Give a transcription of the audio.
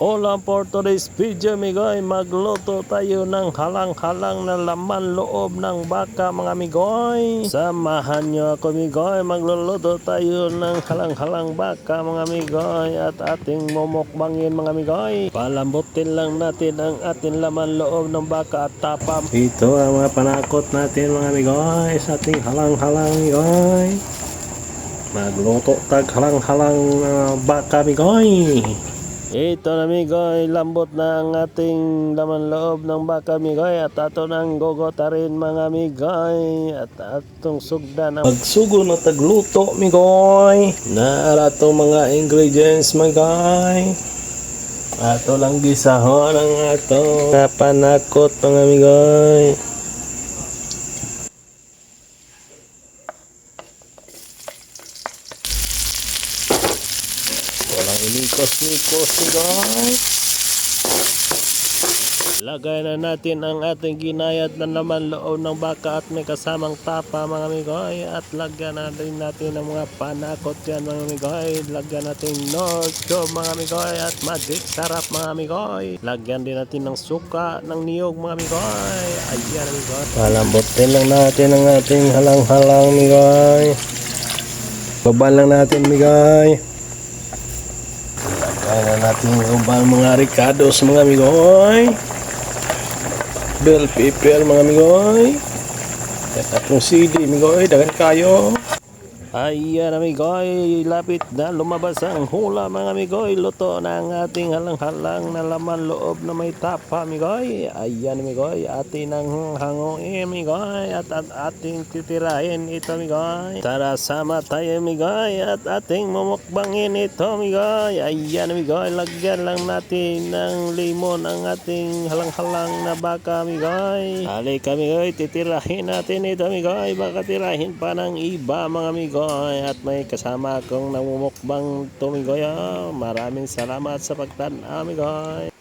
Hola for today's video migoy, magluto tayo ng halang-halang na laman loob ng baka mga migoy. Samahan nyo ako migoy, magluluto tayo ng halang-halang baka mga migoy at ating momokbangin mga migoy. Palambutin lang natin ang ating laman loob ng baka at tapam. Ito ang mga panakot natin mga migoy sa ating halang-halang migoy. Magluto tag halang-halang uh, baka migoy. Ito na migoy, lambot na ang ating laman loob ng baka migoy at ato nang gogota rin mga migoy at atong sugda na magsugo na tagluto migoy. Na ato mga ingredients migoy. Ato lang gisahon ang ato. Panakot mga migoy Inikos-nikos guys. Lagay na natin ang ating ginayat na naman loob ng baka at may kasamang tapa mga migoy at lagyan na rin natin ng mga panakot yan mga migoy lagyan natin nose cube mga migoy at magic sarap mga migoy lagyan din natin ng suka ng niyog mga migoy ayan migoy palambutin lang natin ang ating halang-halang migoy baba lang natin migoy kaya natin ubang mga ricados mga migoy. Bell pepper mga migoy. At atong CD migoy, dagan kayo. Ayan amigoy, lapit na lumabas ang hula mga amigoy. Luto na ang ating halang-halang na laman loob na may tapa amigoy. Ayan amigoy, atin ang hanguin amigoy at, at ating titirahin ito amigoy. Tara sama tayo amigoy at ating mumukbangin ito amigoy. Ayan amigoy, lagyan lang natin ng limon ang ating halang-halang na baka amigoy. Halika amigoy, titirahin natin ito amigoy. Baka tirahin pa ng iba mga amigoy at may kasama akong namumukbang tumigoy. ah. Maraming salamat sa pagtan amigoy.